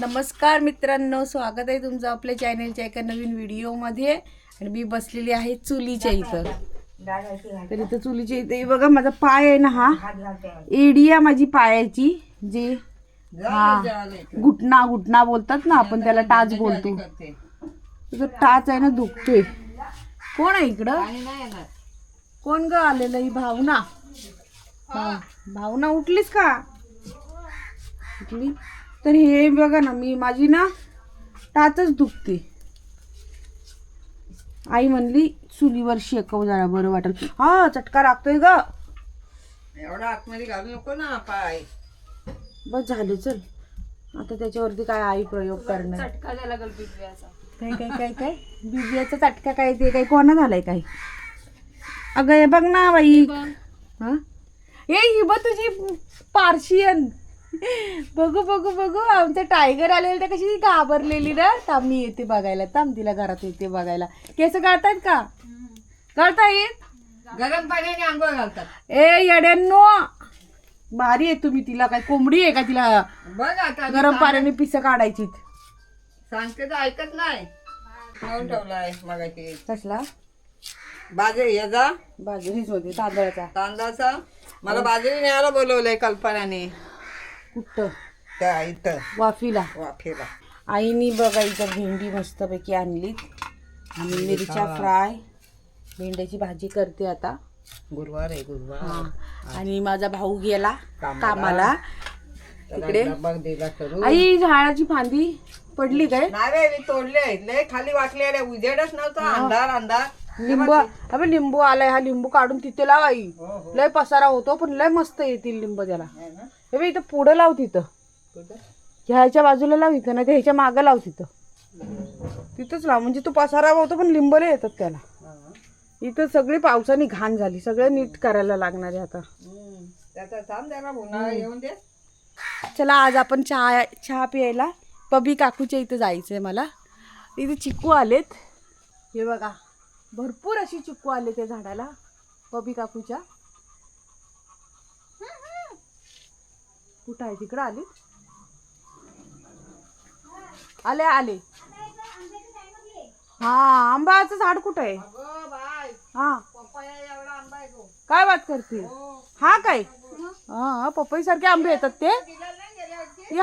नमस्कार मित्रांनो स्वागत आहे तुमचं आपल्या चॅनलच्या एका नवीन व्हिडिओमध्ये आणि मी बसलेली आहे चुलीच्या इथं. तर इथं चुलीच्या इथं. बघा माझा पाय आहे ना हा. एडिया माझी पायाची जी हा घुटना घुटना बोलतात ना आपण त्याला टाच बोलतो. तुझं टाच आहे ना दुखतोय. कोण आहे इकडं? कोण ग आलेलं ही भावना? भावना उठलीस का? उठली? तर हे बघा ना मी माझी ना टाचच दुखते. आई म्हणली चुलीवर शेकव जरा बरं वाटेल. हा चटका लागतोय ग. एवढा आतमध्ये घालू नको ना पाय. बस झालं चल. आता त्याच्यावरती काय आई प्रयोग करणार? काय काय काय काय? बिबियाचा चटका काय ते काय? कोणा झालाय काय? अगं हे बघ ना बाई. हा? ए ही बघ तुझी पार्शियन. बघू बघू बघू. आमचं टायगर आलेलं तर कशी घाबरलेली ना. थांब मी येते बघायला. थांब तिला घरात येते बघायला. केस गाळतायत का? गाळता येत गरम पाण्याने आंघोळ घालतात. ए येड्यांनो. भारी आहे तुम्ही तिला काय कोंबडी आहे का तिला? बघ आता गरम पाण्याने पिसं काढायची सांगते तर ऐकत नाही. खाऊन ठेवलाय मगाशी. कसला? बाजरी याचा. बाजरीच होते तांदळाचा. तांदळाचा. मला बाजरी न्यायला बोलवलंय कल्पनाने. कुठं? त्या इथं. वाफीला. वाफेला. आईनी बघा इथं भेंडी मस्तपैकी आणली आणि मिरच्या फ्राय. भेंड्याची भाजी करते आता. गुरुवार आहे गुरुवार. आणि माझा भाऊ गेला कामाला. तिकडे डबा दिला करू आई झाडाची फांदी पडली काय? नाही रे मी तोडले लय खाली वाटले रे उजेडच नव्हता. अंधार अंधार. लिंबू अबे लिंबू आलाय. हा लिंबू काढून तिथे लाव आई. हो हो. लय पसारा होतो पण लय मस्त येतील लिंब त्याला? हे बघ इथं पुढं लाव तिथं? ह्याच्या बाजूला लाव इथं नाही ह्याच्या मागं लाव तिथं. तिथंच लाव म्हणजे तो पसारा होतो पण लिंबले येतात त्याला. इथं सगळी पावसाने घाण झाली सगळं नीट करायला लागणार आहे आता. येऊन दे. चला आज आपण चहा चहा प्यायला. पबी काकूच्या इथं जायचं आहे मला. इथे चिक्कू आलेत. हे बघा भरपूर अशी चिक्कू आले त्या झाडाला पबी काकूच्या. कुठं आहे? तिकडं आले? आले आले. हा आंबाचं झाड कुठं आहे? हा. काय बात करते? हा. काय? हा पपई सारखे आंबे येतात ते?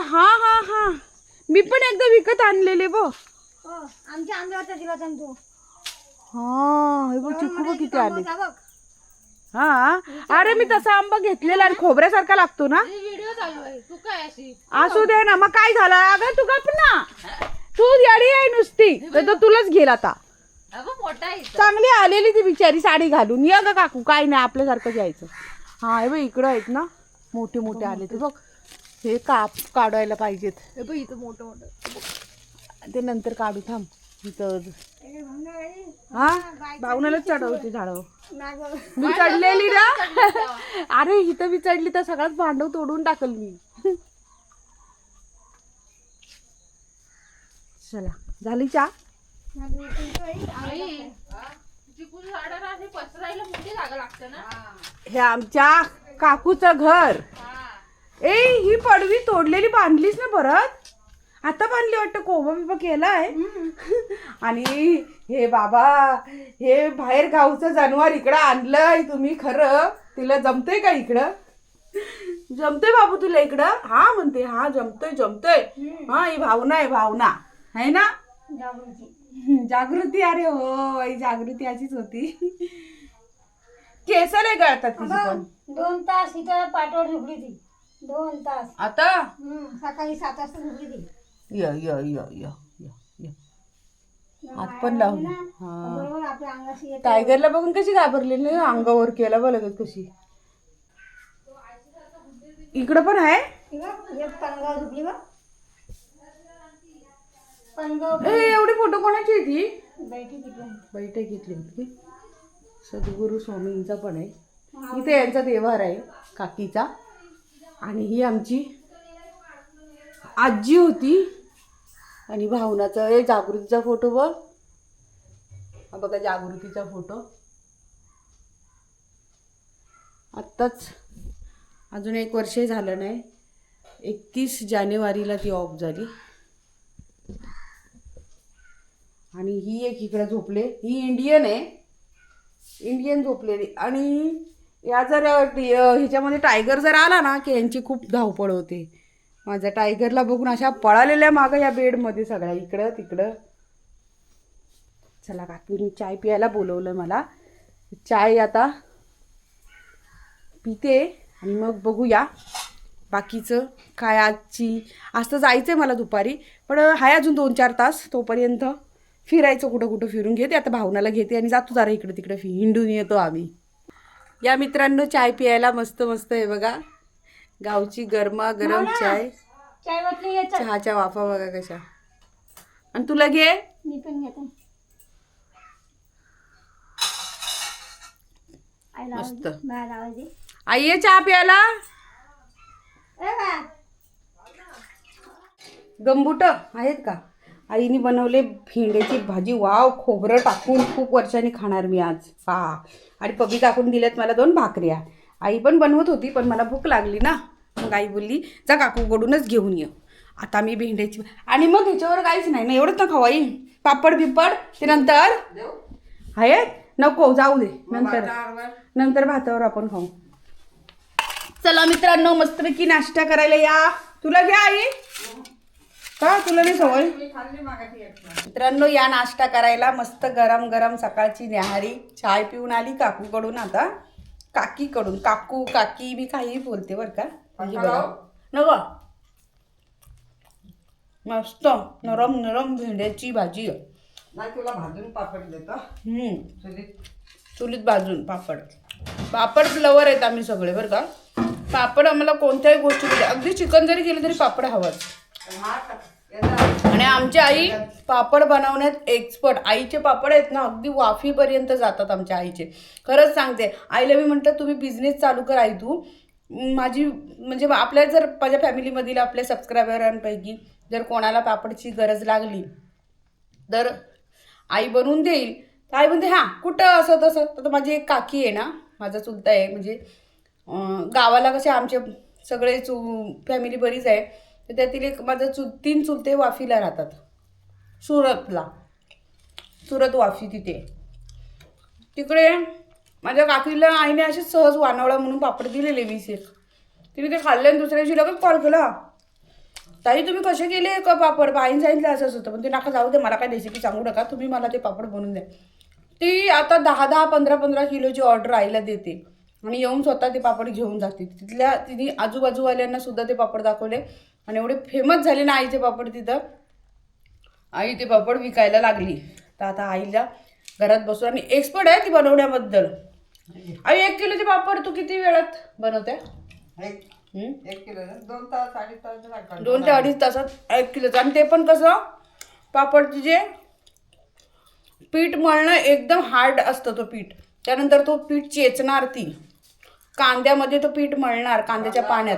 हा हा हा. मी पण एकदा विकत आणलेले बो आमच्या आंब्यावर दिला तू. हा हे बघ चिक्कू बघ किती आले. हा? अरे मी तसा आंबा घेतलेला आणि खोबऱ्यासारखा लागतो ना? व्हिडिओ चालू आहे. तू काय अशी? असू दे ना मग काय झालं? अगं तू गप ना. तू याडी आहे नुसती. तर तो तुलाच घेईल आता. अगं मोठा आहे चांगली आलेली ती बिचारी साडी घालून. ये ग काकू काय नाही आपल्यासारखंच यायचं हा हे बघ इकडं आहेत ना. मोठे मोठे आले ते बघ हे काप काढायला पाहिजेत. हे बघ इथं मोठं मोठं. ते नंतर काढू थांब. इथं. हा? भावनालाच चढवते झाडावर मी चढलेली ना? अरे इथं मी चढली तर सगळंच भांडव तोडून टाकल मी. चला झाली ना हे. आमच्या काकूचं घर. ए ही पडवी तोडलेली बांधलीस ना परत? आता बांधली वाटतं कोबा बिबा केलाय. आणि हे बाबा हे बाहेर गावचं जनावर इकडं आणलंय तुम्ही खरं. तिला जमतंय का इकडं? जमतंय बाबू तुला इकडं? हा म्हणते हा जमतोय जमतोय. हा ही भावना आहे भावना. आहे ना? जागृती. अरे हो आई जागृती अशीच होती. केस लय गळतात तिची दोन तास इथं पाठवर झोपली ती. दोन तास. आता? सकाळी सात वाजता झोपली ती. य य य य य य. हात पण लावून हा. बरोबर आपल्या अंगाशी येत. टायगरला बघून कशी घाबरलेली ना अंगावर केला बघ लगेच कशी. इकडं पण आहे? एक पनगाव झोपली बघ. पनगाव ए एवढी फोटो कोणाची आहे ती? बैठी बैठक घेतली होती. सद्गुरू स्वामींचा पण आहे. इथे यांचा देवार आहे काकीचा. आणि ही आमची आजी होती. आणि भावनाचा ए जागृतीचा फोटो बघ. हा बघा जागृतीचा फोटो. आत्ताच अजून एक वर्ष झालं नाही. एकतीस जानेवारीला ती ऑफ झाली. आणि ही एक इकडे झोपले. ही इंडियन आहे. इंडियन झोपलेली. आणि या जर हिच्यामध्ये टायगर जर आला ना की यांची खूप धावपळ होते. माझ्या टायगरला बघून अशा पळालेल्या मागं या बेडमध्ये सगळ्या. इकडं तिकडं. चला काकीने चाय प्यायला बोलवलं मला. चाय आता पिते आणि मग बघूया बाकीचं काय आजची. आज तर जायचं आहे मला दुपारी पण आहे अजून दोन चार तास तोपर्यंत फिरायचं कुठं कुठं फिरून घेते. आता भावनाला घेते आणि जातो जरा इकडं तिकडं फि हिंडून येतो आम्ही. या मित्रांनो चाय पियायला मस्त मस्त आहे बघा. गावची गरमा गरम चाय. चाय वाटली याच्यात. चहाच्या वाफा बघा कशा. आणि तुला घे. मी पण घेते. आईला आवाज मस्त. दे, बाळाला आवाज दे. आई ये चहा प्यायला. ए बाळ, गंबुट आहेत का? आईने बनवले भेंड्याची भाजी. वाव खोबरं टाकून खूप वर्षांनी खाणार मी आज. हा आणि पबी टाकून दिल्यात मला दोन भाकऱ्या. आई पण बनवत होती पण मला भूक लागली ना. मग आई बोलली जा काकूकडूनच घेऊन ये. आता मी भेंड्याची आणि मग ह्याच्यावर काहीच नाही ना एवढंच ना खाऊ आई. पापड बिपड ते नंतर आहेत नको जाऊ दे नंतर. नंतर भातावर आपण खाऊ. चला मित्रांनो मस्तपैकी नाश्ता करायला या. तुला घ्या आई. का? तुला नाही सवय? मित्रांनो या नाश्ता करायला मस्त गरम गरम सकाळची न्याहारी. चाय पिऊन आली काकूकडून आता. काकीकडून काकू काकी मी काही बोलते बरं का. ही बघा. मस्त नरम नरम भेंड्याची भाजी. आहे. नाही तुला भाजून पापड देतो. हम्म. चुलीत. भाजून पापड. पापड फ्लवर आहेत आम्ही सगळे बरं का. पापड आम्हाला कोणत्याही गोष्टीमध्ये अगदी चिकन जरी केलं तरी पापड हवंच. हा आणि आमची आई पापड बनवण्यात एक्सपर्ट आईचे पापड आहेत ना अगदी वाफीपर्यंत जातात आमच्या आईचे. खरंच सांगते आईला मी म्हटलं तुम्ही बिझनेस चालू कर आई तू. माझी म्हणजे आपल्या जर माझ्या फॅमिलीमधील आपल्या सबस्क्रायबरांपैकी जर कोणाला पापडची गरज लागली तर आई बनवून देईल. तर आई म्हणते हां कुठं असं तसं? तर माझी एक काकी आहे ना माझा चुलता आहे म्हणजे गावाला कसे आमचे सगळे चु फॅमिली बरीच आहे. तर त्यातील एक माझं चु तीन चुलते वाफीला राहतात. सुरतला. सुरत वाफी तिथे. तिकडे माझ्या काकीला आईने असेच सहज वानवळा म्हणून पापड दिलेले वीस एक. तिने ते खाल्ले आणि दुसऱ्या दिवशी लगेच कॉल केला. ताई तुम्ही कसे केले का पापड? आईने सांगितलं असंच होतं. पण ते नका जाऊ दे मला काय रेसिपी सांगू नका. तुम्ही मला ते पापड बनवून द्या. ती आता दहा दहा पंधरा पंधरा किलोची ऑर्डर आईला देते. आणि येऊन स्वतः ते पापड घेऊन जाते. तिथल्या तिने आजूबाजूवाल्यांना सुद्धा ते पापड दाखवले. आणि एवढे फेमस झाले ना आईचे पापड तिथं. आई ते पापड विकायला लागली. तर आता आईला घरात बसून आणि एक्सपर्ट आहे ती बनवण्याबद्दल. आई एक किलोचे पापड तू किती वेळात बनवते? एक किलो दोन तास अडीच तास लागतात. दोन ते अडीच तासात एक किलोचं. आणि ते पण कसं? पापडचे जे पीठ मळणं एकदम हार्ड असतं तो पीठ. त्यानंतर तो पीठ चेचणार ती. कांद्यामध्ये तो पीठ मळणार कांद्याच्या पाण्यात.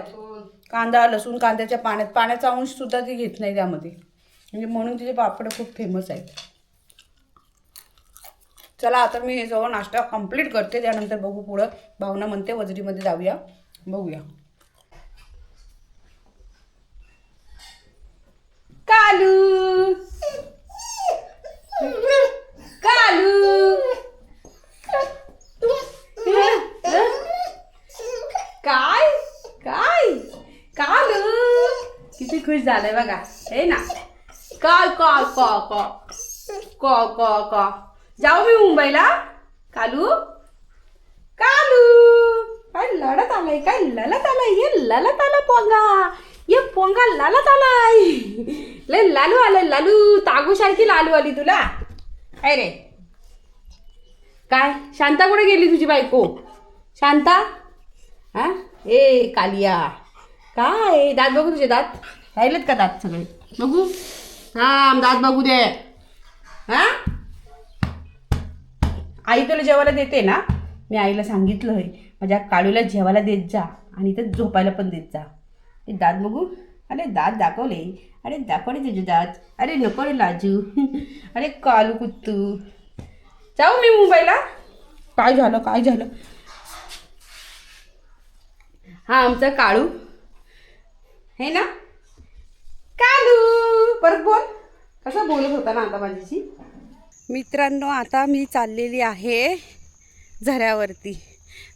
कांदा लसूण कांद्याच्या पाण्यात. पाण्याचा अंश सुद्धा ती घेत नाही त्यामध्ये. म्हणजे म्हणून तिचे पापड खूप फेमस आहेत. चला आता मी हे जवळ नाश्ता कंप्लीट करते. त्यानंतर बघू पुढं. भावना म्हणते वजरीमध्ये जाऊया. बघूया. कालू काय काय कालू किती खुश झालंय बघा. हे ना? कॉल कॉल कॉ कॉ कॉ कॉ कॉ जाऊ मी मुंबईला. कालू? कालू! काय लढत आलाय काय ललत आलाय? ये ललत आला पोंगा. ये पोंगा ललत आलाय. लय लालू आलाय लालू. तागूसारखी लालू आली तुला. काय रे? काय? शांता कुठे गेली तुझी बायको? शांता? हा? ए कालिया. काय? दात बघू तुझे दात. राहिलेत का दात सगळे? बघू. हा दात बघू दे. हा? आई तुला जेवायला देते ना? मी आईला सांगितलं आहे माझ्या काळूला जेवायला देत जा आणि ते झोपायला पण देत जा. ते दात बघू. अरे दात दाखवले. अरे दाखवले तुझे दात. अरे नको रे लाजू. अरे कालू कुत्तू. जाऊ मी मुंबईला. काय झालं? काय झालं? हा आमचा काळू. हे ना? कालू! परत बोल. कसं बोलत होता ना आता माझ्याशी? मित्रांनो आता मी चाललेली आहे झऱ्यावरती.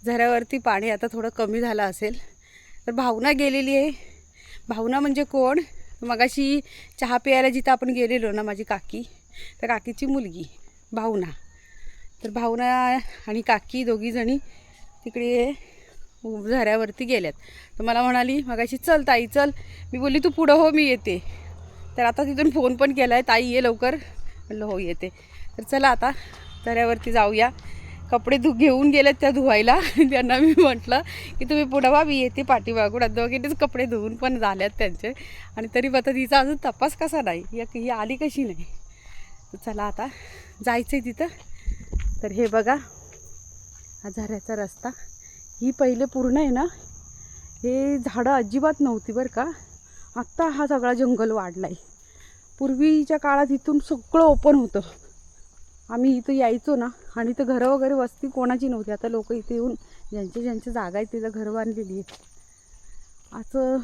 झऱ्यावरती पाणी आता थोडं कमी झालं असेल. तर भावना गेलेली आहे. भावना म्हणजे कोण? मगाशी चहा प्यायला जिथं आपण गेलेलो ना माझी काकी तर काकीची मुलगी भावना. तर भावना आणि काकी दोघीजणी तिकडे झऱ्यावरती गेल्यात. तर मला म्हणाली मगाशी चल ताई चल. मी बोलली तू पुढं हो मी येते. तर आता तिथून फोन पण केला आहे ताई ये लवकर. म्हणलं हो येते. तर चला आता झऱ्यावरती जाऊया. कपडे धु घेऊन गेलेत त्या धुवायला. त्यांना मी म्हटलं की तुम्ही पुढं व्हा मी येते पाठीमागून. आता दोघींनीच कपडे धुवून पण झाल्यात त्यांचे. आणि तरी आता तिचा अजून तपास कसा नाही? या ही आली कशी नाही? चला आता जायचं आहे तिथं. तर हे बघा हा झऱ्याचा रस्ता. ही पहिले पूर्ण आहे ना हे झाडं अजिबात नव्हती बरं का. आत्ता हा सगळा जंगल वाढला आहे पूर्वीच्या काळात इथून सगळं ओपन होतं. आम्ही इथं यायचो ना आणि इथं घरं वगैरे वस्ती कोणाची नव्हती. आता लोक इथे येऊन ज्यांची ज्यांच्या जागा आहे तिथं घरं बांधलेली आहेत. असं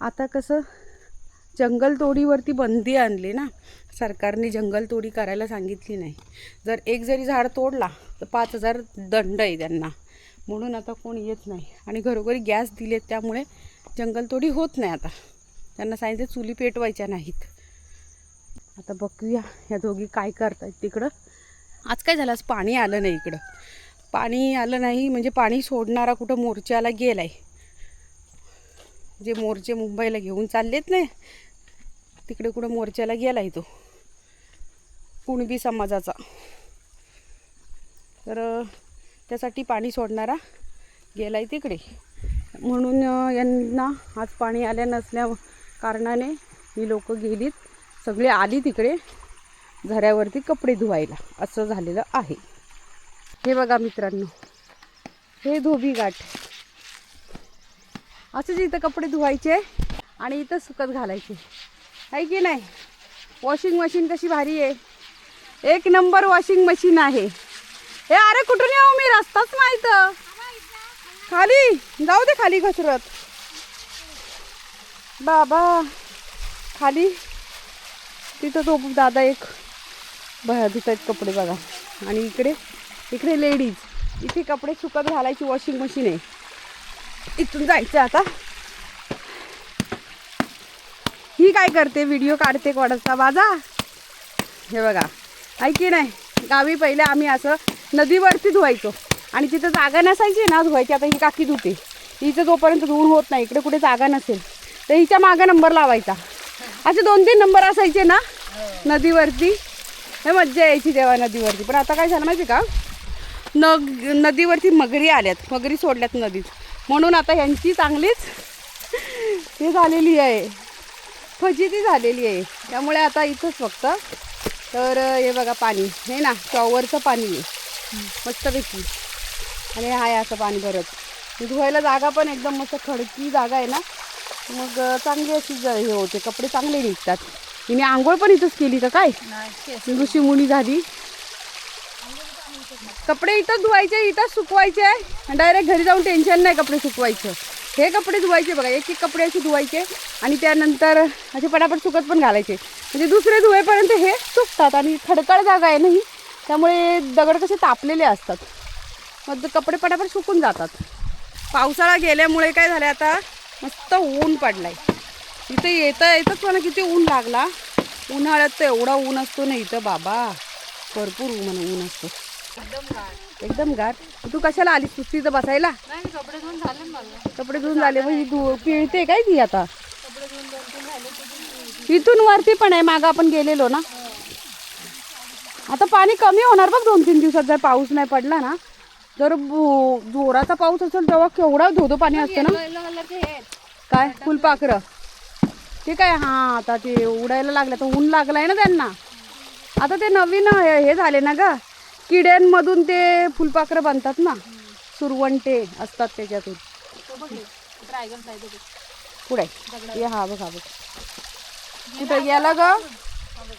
आता कसं जंगलतोडीवरती बंदी आणली ना. सरकारने जंगलतोडी करायला सांगितली नाही. जर एक जरी झाड तोडला तर पाच हजार दंड आहे त्यांना. म्हणून आता कोण येत नाही. आणि घरोघरी गॅस दिलेत त्यामुळे जंगलतोडी होत नाही आता. त्यांना सांगितलं चुली पेटवायच्या नाहीत. आता बघूया ह्या दोघी काय करतायत तिकडं. आज काय झालं? आज पाणी आलं नाही इकडं. पाणी आलं नाही म्हणजे पाणी सोडणारा कुठं मोर्चाला गेलाय. जे मोर्चे मुंबईला घेऊन चाललेत नाही तिकडे कुठं मोर्चाला गेलाय तो. कुणबी समाजाचा. तर त्यासाठी पाणी सोडणारा गेलाय तिकडे. म्हणून यांना आज पाणी आल्या नसल्या कारणाने ही लोक गेलीत. सगळे आली तिकडे झऱ्यावरती कपडे धुवायला. असं झालेलं आहे. हे बघा मित्रांनो हे धोबी गाठ. असंच इथं कपडे धुवायचे आणि इथं सुकत घालायचे. आहे की नाही? वॉशिंग मशीन कशी भारी आहे. एक नंबर वॉशिंग मशीन आहे. हे अरे कुठून येऊ मी? रस्ताच माहीत. खाली. जाऊ दे खाली घसरत. बाबा. खाली. तिथं तो दादा एक बघा धुत कपडे बघा. आणि इकडे इकडे लेडीज इथे कपडे सुकत घालायची वॉशिंग मशीन आहे. इथून जायचं आता. ही काय करते? व्हिडिओ काढते कोणाचा? बाजा हे बघा. ऐकी नाही. गावी पहिले आम्ही असं नदीवरती धुवायचं. आणि तिथं जागा नसायची ना धुवायची आता ही काकी धुते. हिचं जोपर्यंत धुवून होत नाही इकडे कुठे जागा नसेल तर हिच्या मागं नंबर लावायचा. असे दोन तीन नंबर असायचे ना नदीवरती. हे मज्जा यायची तेव्हा नदीवरती. पण आता काय झालं माहिती का? नग नदीवरती मगरी आल्यात मगरी सोडल्यात नदीत. म्हणून आता ह्यांची चांगलीच हे झालेली आहे. फजिती झालेली आहे. त्यामुळे आता इथंच फक्त. तर हे बघा पाणी. हे ना शॉवरचं पाणी आहे. मस्तपैकी. आणि आहे असं पाणी भरत. धुवायला जागा पण एकदम मस्त खडकी जागा आहे ना? मग चांगली अशी हे होते. कपडे चांगले निघतात. हिने आंघोळ पण इथंच केली का काय? ऋषी मुनी झाली. कपडे इथंच धुवायचे इथंच सुकवायचे. डायरेक्ट घरी जाऊन टेन्शन नाही कपडे सुकवायचं. हे कपडे धुवायचे बघा. एक एक कपडे असे धुवायचे. आणि त्यानंतर असे पटापट सुकत पण घालायचे. म्हणजे दुसरे धुवेपर्यंत हे सुकतात. आणि खडकाळ जागा आहे ना ही? त्यामुळे दगड कसे तापलेले असतात. मग ते कपडे पटापट सुकून जातात. पावसाळा गेल्यामुळे काय झालं आता? मस्त ऊन पडलाय. इथं येता येतच मला किती ऊन लागला. उन्हाळ्यात तर एवढा ऊन असतो ना इथं बाबा. भरपूर ऊन ऊन असतो. एकदम गार. तू कशाला आलीस? तू तिथं बसायला कपडे धुवून झाले मग ही धु पिळते काय ती आता? इथून वरती पण आहे. मागं आपण गेलेलो ना. आता पाणी कमी होणार बघ दोन तीन दिवसात. जर पाऊस नाही पडला ना जर जोराचा पाऊस असेल तेव्हा केवढा धोधो पाणी असतं ना. येलो. काय? फुलपाखरं ते काय? हां आता ते उडायला लागलं. तर ऊन लागलाय ना त्यांना. आता ते नवीन हे झाले ना ग. किड्यांमधून ते फुलपाखरं बनतात ना. सुरवंटे असतात त्याच्यातून. पुढे हा. बघ हा. बघ कुठे गेला ग.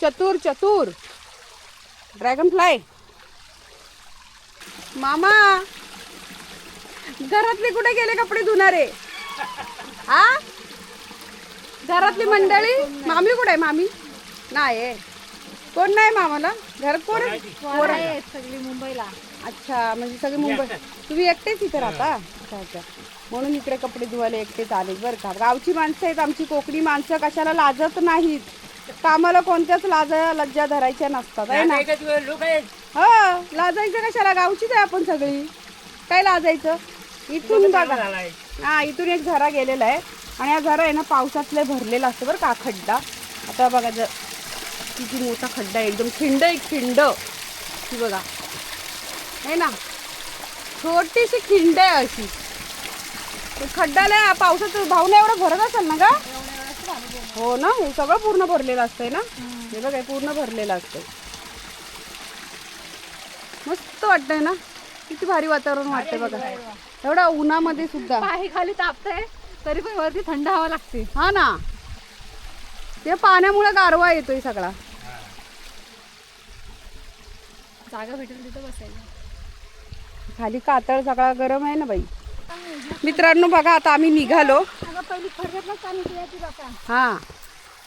चतुर चतुर. ड्रॅगन फ्लाय मामा घरातले कुठे गेले कपडे धुणारे? हा? घरातली मंडळी? मामी कुठे आहे मामी? नाही कोण नाही मामाला? घरात कोण आहे? सगळी मुंबईला. अच्छा म्हणजे सगळे मुंबई. तुम्ही एकटेच इथे राहता? अच्छा अच्छा. म्हणून इकडे कपडे धुवायला एकटेच आले. बरं का. गावची माणसं आहेत आमची. कोकणी माणसं कशाला लाजत नाहीत? कामाला कोणत्याच लाज लज्जा धरायच्या नसतात आहे ना? हो लाजायचं कशाला? गावचीच आहे आपण सगळी. काय लाजायचं? इथून बघा हा इथून एक झरा गेलेला आहे. आणि हा झरा आहे ना पावसातले भरलेला असतो बरं का खड्डा. आता बघा जर किती मोठा खड्डा आहे एकदम खिंड आहे खिंड. ही बघा. आहे ना? छोटीशी खिंड आहे अशी. ते खड्ड्याला पावसात भावना एवढं भरत असेल ना का हो ना? हे सगळं पूर्ण भरलेलं असतंय ना? हे बघा पूर्ण भरलेलं असतंय. मस्त वाटतंय ना? किती भारी वातावरण वाटतंय बघा. एवढा उन्हामध्ये सुद्धा. पाय खाली तापतंय तरी पण वरती थंड हवा लागते. हा ना? ते पाण्यामुळे गारवा येतोय सगळा. जागा भेटेल तिथं बसायला खाली कातळ सगळा गरम आहे ना बाई? मित्रांनो बघा आता आम्ही निघालो. हा.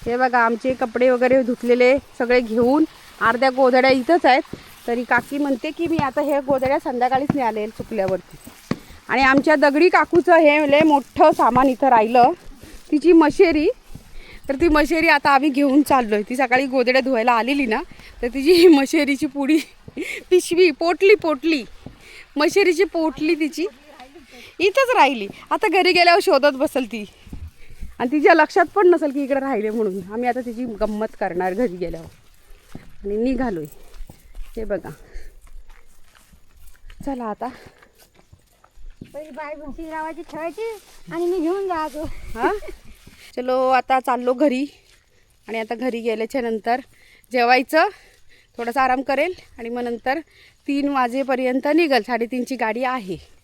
हे बघा आमचे कपडे वगैरे धुतलेले सगळे घेऊन अर्ध्या गोधड्या इथंच आहेत. तरी काकी म्हणते की मी आता हे गोधड्या संध्याकाळीच न्याले चुकल्यावरती. आणि आमच्या दगडी काकूचं हे लय मोठं सामान इथं राहिलं. तिची मशेरी. तर ती मशेरी आता आम्ही घेऊन चाललोय. ती सकाळी गोधड्या धुवायला आलेली ना तर तिची मशेरीची पुडी पिशवी पोटली पोटली. मशेरीची पोटली तिची. इथंच राहिली. आता घरी गेल्यावर शोधत बसल ती. आणि तिच्या लक्षात पण नसेल की इकडे राहिले म्हणून. आम्ही आता तिची गंमत करणार घरी गेल्यावर. आणि निघालोय. हे बघा. चला आता. पहिली बाय ठेवायची आणि मी घेऊन जायचो. हां? चलो आता चाललो घरी. आणि आता घरी गेल्याच्यानंतर जेवायचं. थोडासा आराम करेल. आणि मग नंतर तीन वाजेपर्यंत निघल. साडेतीनची गाडी आहे.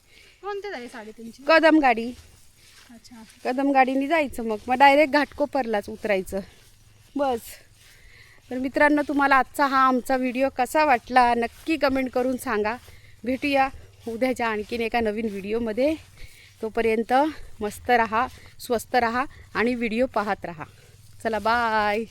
कोणते झाले साडेतीनशे कदम गाडी. अच्छा. कदम गाडीने जायचं मग. मग डायरेक्ट घाटकोपरलाच उतरायचं. बस. तर मित्रांनो तुम्हाला आजचा हा आमचा व्हिडिओ कसा वाटला नक्की कमेंट करून सांगा. भेटूया उद्याच्या आणखीन एका नवीन व्हिडिओमध्ये तोपर्यंत मस्त राहा स्वस्त राहा आणि व्हिडिओ पाहत राहा. चला बाय